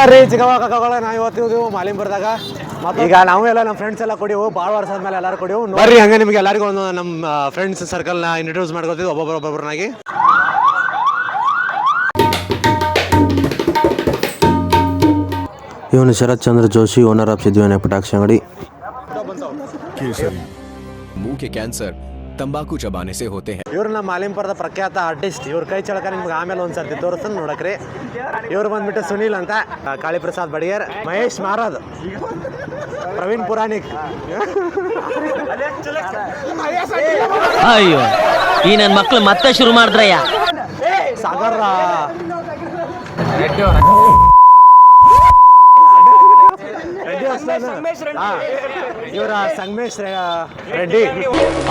ನಮಸ್ಕಾರ ರೀ ಚಿಕ್ಕವ ಕಾಕಗಳ ನಾವು ಬರ್ದಾಗ. ಮಾಲಿಂಪುರದಾಗ ಈಗ ನಾವು ಎಲ್ಲ ನಮ್ಮ ಫ್ರೆಂಡ್ಸ್ ಎಲ್ಲ ಕೊಡಿವು ಭಾಳ ವರ್ಷ ಆದ್ಮೇಲೆ ಎಲ್ಲರೂ ಕೊಡಿವು ಬರ್ರಿ ಹಂಗೆ ನಿಮಗೆ ಎಲ್ಲರಿಗೂ ಒಂದು ನಮ್ಮ ಫ್ರೆಂಡ್ಸ್ ಸರ್ಕಲ್ನ ಇಂಟ್ರೊಡ್ಯೂಸ್ ಮಾಡ್ಕೊತೀವಿ ಒಬ್ಬೊಬ್ಬರು ಒಬ್ಬೊಬ್ಬರನಾಗಿ ಇವನು ಶರತ್ ಚಂದ್ರ ಜೋಶಿ ಓನರ್ ಆಫ್ ಸಿದ್ಧಿ ಪಟಾಕ್ಷಿ ಅಂಗಡಿ. ಮೂಕೆ ಕ್ಯಾನ್ಸರ್. ತಂಬಾಕು ಚಬಾನೆ ಸೇ ಹೋತೆ ಹೈ ಇವರು ನಮ್ಮ ಮಾಲಿಂಪುರದ ಪ್ರಖ್ಯಾತ ಆರ್ಟಿಸ್ಟ್ ಇವ್ರ ಕೈ ಚಳಕ ನಿಮ್ಗೆ ಆಮೇಲೆ ಒಂದ್ಸರ್ತಿ ತೋರಿಸ್ತಾನೆ ನೋಡಕ್ರಿ. ಇವ್ರು ಬಂದ್ಬಿಟ್ಟು ಸುನೀಲ್ ಅಂತ ಕಾಳಿ ಪ್ರಸಾದ್ ಬಡಿಯರ್ ಮಹೇಶ್ ಮಾರಾದ್ ಪ್ರವೀಣ್ ಪುರಾಣಿಕ್. ಅಯ್ಯೋ ಈ ನನ್ನ ಮಕ್ಕಳು ಮತ್ತೆ ಶುರು ಮಾಡಿದ್ರಯ್ಯ? ಸಾಗರ್. ಇವರ ಸಂಗಮೇಶ್ ರೆ- ರೆಡ್ಡಿ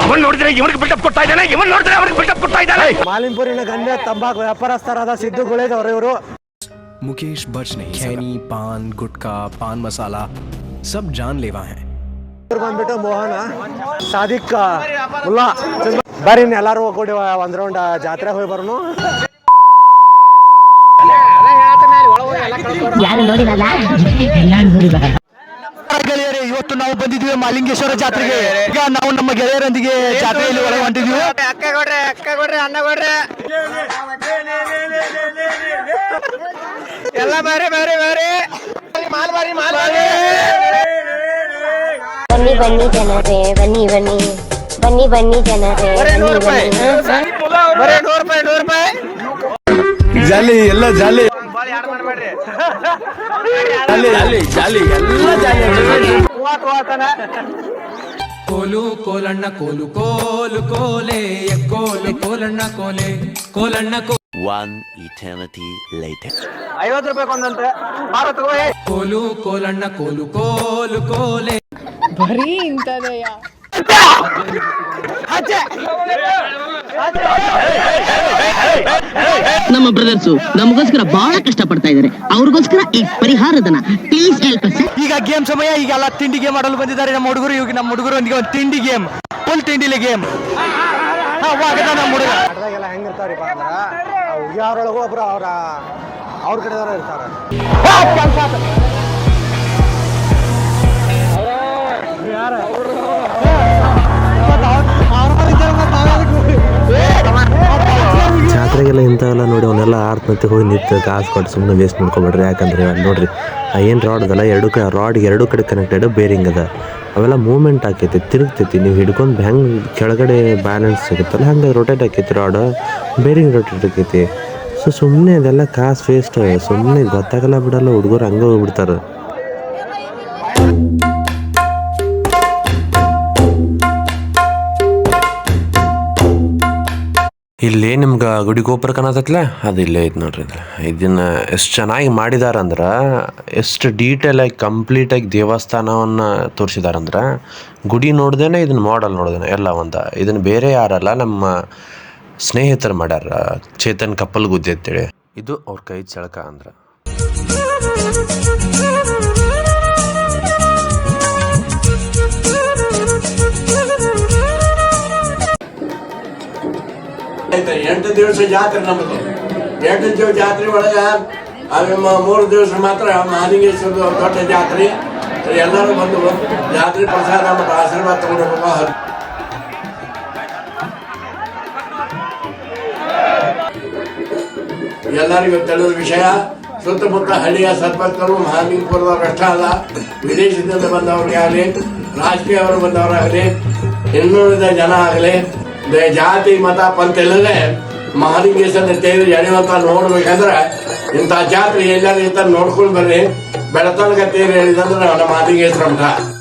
ಅವನ್ ನೋಡಿದ್ರೆ ಇವನಿಗೆ ಬಿಲ್ಡಪ್ ಕೊಡ್ತಾ ಇದ್ದಾನೆ ಇವನ್ ನೋಡಿದ್ರೆ ಅವನಿಗೆ ಬಿಲ್ಡಪ್ ಕೊಡ್ತಾ ಇದ್ದಾನೆ ಮಾಲಿಂಪುರಿನ ಗಂಡ ತಂಬಾಕು ವ್ಯಾಪಾರಸ್ಥರಾದ ಸಿದ್ದು ಗುಳೇದವ್ರು ಇವರು मुकेश बच नहीं खैनी पान गुटखा पान मसाला सब जानलेवा हैं ಇವ್ರು ಬಂದ್ಬಿಟ್ಟು ಮೋಹನ ಸಾದಿಕ್ ಮುಲ್ಲಾ ಬರ್ರಿ ಇನ್ನು ಎಲ್ಲರೂ ಕೂಡಿ ಒಂದ್ ರೌಂಡ್ ಜಾತ್ರೆ ಹೋಗಿ ಬರೋನು ಯಾರು ನೋಡಿರಲ್ಲ ಎಲ್ಲಾರು ನೋಡಿದಾರ ಗೆಳೆಯರೇ ಇವತ್ತು ನಾವು ಬಂದಿದ್ದೀವಿ ಮಾಲಿಂಗೇಶ್ವರ ಜಾತ್ರೆಗೆ. ಈಗ ನಾವು ನಮ್ಮ ಗೆಳೆಯರೊಂದಿಗೆ ಜಾತ್ರೆಯಲ್ಲಿ ಒಳಗೆ ಹೊಂಟಿದ್ದೀವಿ. ಬನ್ನಿ ಬನ್ನಿ ಜನರೇ ಬನ್ನಿ ಬನ್ನಿ. ಬನ್ನಿ ಬನ್ನಿ ಜನರೇ ಜಾಲಿ ಎಲ್ಲ ಜಾಲಿ. ಜಾಲಿ ಜಾಲಿ ಜಾಲಿ ಎಲ್ಲ ಜಾಲಿ. ಕೋಲು ಕೋಲಣ್ಣ ಕೋಲು ಕೋಲು ಕೋಲೆ ಕೋಲು ಕೋಲಣ್ಣ ಕೋಲೆ ಕೋಲಣ್ಣ ಕೋ One eternity later. ಕೋಲು ಕೋಲಣ್ಣ ಕೋಲು ಕೋಲು ಕೋಲೆ ನಮ್ಮ ಬ್ರದರ್ಸು ನಮಗೋಸ್ಕರ ಬಹಳ ಕಷ್ಟ ಪಡ್ತಾ ಇದಾರೆ. ಅವ್ರಿಗೋಸ್ಕರ ಈ ಪರಿಹಾರದನ ಪ್ಲೀಸ್ ಹೆಲ್ಪ್ ಈಗ ಗೇಮ್ ಸಮಯ ಈಗ ಎಲ್ಲ ತಿಂಡಿ ಗೇಮ್ ಆಡಲು ಬಂದಿದ್ದಾರೆ ನಮ್ಮ ಹುಡುಗರು. ಇವಾಗ ನಮ್ಮ ಹುಡುಗರು ಒಂದು ತಿಂಡಿ ಗೇಮ್ ಫುಲ್ ತಿಂಡಿಲಿ ಗೇಮ್. ನಮ್ಮ ಹುಡುಗ. ಆಟದಾಗೆಲ್ಲ ಹೆಂಗಿರ್ತಾವ್ರಿಪ್ಪ ಅಂದ್ರ ಹುಡುಗಿಯವ್ರೊಳಗೂ ಒಬ್ರು ಅವ್ರ ಅವ್ರ ಕಡೆದವ್ರು ಇರ್ತಾರ ಆರ್ತಂತೆ ಹೋಗಿ ನಿಂತು ಕಾಸು ಕೊಟ್ಟು ಸುಮ್ಮನೆ ವೇಸ್ಟ್ ಮಾಡ್ಕೊಬೇಡ್ರಿ. ಯಾಕಂದ್ರೆ ನೋಡ್ರಿ, ಆ ಏನು ರಾಡ್ ಅದಲ್ಲ ಎರಡು ಕಡೆ ರಾಡ್ ಎರಡು ಕಡೆ ಕನೆಕ್ಟೆಡ್ ಬೇರಿಂಗ್ ಅದ. ಅವೆಲ್ಲ ಮೂವ್ಮೆಂಟ್ ಆಕೈತಿ, ತಿರುಗ್ತೈತಿ. ನೀವು ಹಿಡ್ಕೊಂಡು ಹೆಂಗೆ ಕೆಳಗಡೆ ಬ್ಯಾಲೆನ್ಸ್ ಸಿಗುತ್ತಲ್ಲ, ಹಂಗೆ ರೊಟೇಟ್ ಆಕೈತಿ ರಾಡ್ ಬೇರಿಂಗ್ ರೊಟೇಟ್ ಆಕೈತಿ. ಸೊ ಸುಮ್ಮನೆ ಅದೆಲ್ಲ ಕಾಸು ವೇಸ್ಟ್ ಸುಮ್ಮನೆ ಗೊತ್ತಾಗಲ್ಲ ಬಿಡಲ್ಲ, ಹುಡುಗರು ಹಂಗೆ ಹೋಗ್ಬಿಡ್ತಾರೆ. ಇಲ್ಲಿ ನಿಮ್ಗೆ ಗುಡಿ ಗೋಪುರ ಕಾಣತತ್ಲೆ ಅದು ಇಲ್ಲೇ ಐತೆ ನೋಡ್ರಿ ಇದು ಇದನ್ನ ಎಷ್ಟು ಚೆನ್ನಾಗಿ ಮಾಡಿದಾರಂದ್ರೆ, ಎಷ್ಟು ಡೀಟೇಲಾಗಿ ಕಂಪ್ಲೀಟಾಗಿ ದೇವಸ್ಥಾನವನ್ನು ತೋರಿಸಿದಾರಂದ್ರೆ, ಗುಡಿ ನೋಡ್ದೇನೆ ಇದನ್ನ ಮಾಡಲ್ ನೋಡ್ದೇನೆ ಎಲ್ಲ ಒಂದು. ಇದನ್ನು ಬೇರೆ ಯಾರಲ್ಲ, ನಮ್ಮ ಸ್ನೇಹಿತರು ಮಾಡ್ಯಾರ, ಚೇತನ್ ಕಪ್ಪಲ್ ಗುದ್ದೆ ಅಂತೇಳಿ. ಇದು ಅವ್ರ ಕೈ ಚಳಕ ಅಂದ್ರೆ. ಎಂಟು ದಿವಸ ಜಾತ್ರೆ ನಮ್ಮದು ಎಂಟು ದಿವಸ ಜಾತ್ರೆ ಒಳಗೆ ಅದು ಮೂರು ದಿವಸ ಮಾತ್ರ ಮಹಾಲಿಂಗೇಶ್ವರ ದೊಡ್ಡ ಜಾತ್ರೆ. ಎಲ್ಲರೂ ಬಂದು ಜಾತ್ರೆ ಪ್ರಸಾದ ಮತ್ತು ಆಶೀರ್ವಾದ ತಗೊಂಡು ಎಲ್ಲರಿಗೂ ತಿಳಿದ ವಿಷಯ, ಸುತ್ತಮುತ್ತ ಹಳ್ಳಿಯ ಸರ್ಪಂಚರು ಮಹಾಲಿಂಗಪುರದವ್ರು ಅಷ್ಟೇ ಅಲ್ಲ ವಿದೇಶದಿಂದ ಬಂದವ್ರಿಗೆ ಆಗಲಿ ರಾಜಕೀಯವರು ಬಂದವರಾಗಲಿ, ಇನ್ನುಳಿದ ಜನ ಆಗಲಿ ಜಾತಿ, ಮತ, ಪಂಥ ಇಲ್ಲದೆ ಮಹಾಲಿಂಗೇಶ್ವರ ತೇರು ಎಳೆಯುವಂತ ನೋಡ್ಬೇಕಂದ್ರೆ ಇಂಥ ಜಾತ್ರೆ ಎಲ್ಲರೂ ಇರ್ತಾರೆ ನೋಡ್ಕೊಂಡು ಬರ್ರಿ ಬೆಳತನಕ ತೇರು ಹೇಳಿದಂದ್ರೆ ನಮ್ಮ ಮಹಾಲಿಂಗೇಶ್ವರ ಮಠ.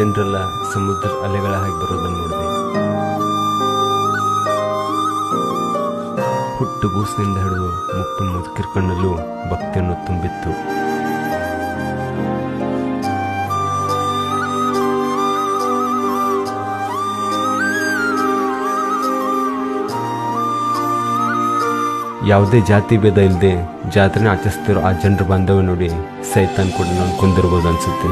ಜನರೆಲ್ಲ ಸಮುದ್ರ ಅಲೆಗಳ ಹಾಗೆ ಬರೋದನ್ನು ನೋಡಿದೆ. ಹುಟ್ಟು ಗೂಸಿನಿಂದ ಹಿಡಿದು ಮುಪ್ಪಿನ ಮುದುಕಿರ ಕಣ್ಣಲ್ಲೂ ಭಕ್ತಿಯನ್ನು ತುಂಬಿತ್ತು. ಯಾವುದೇ ಜಾತಿ ಭೇದ ಇಲ್ಲದೆ ಜಾತ್ರೆನ ಆಚರಿಸ್ತಿರೋ ಆ ಜನರ ಬಾಂಧವ್ಯ ನೋಡಿ ಸೈತಾನ್ ಕೂಡ ನಾನು ಕುಂದಿರ್ಬೋದು ಅನ್ಸುತ್ತೆ.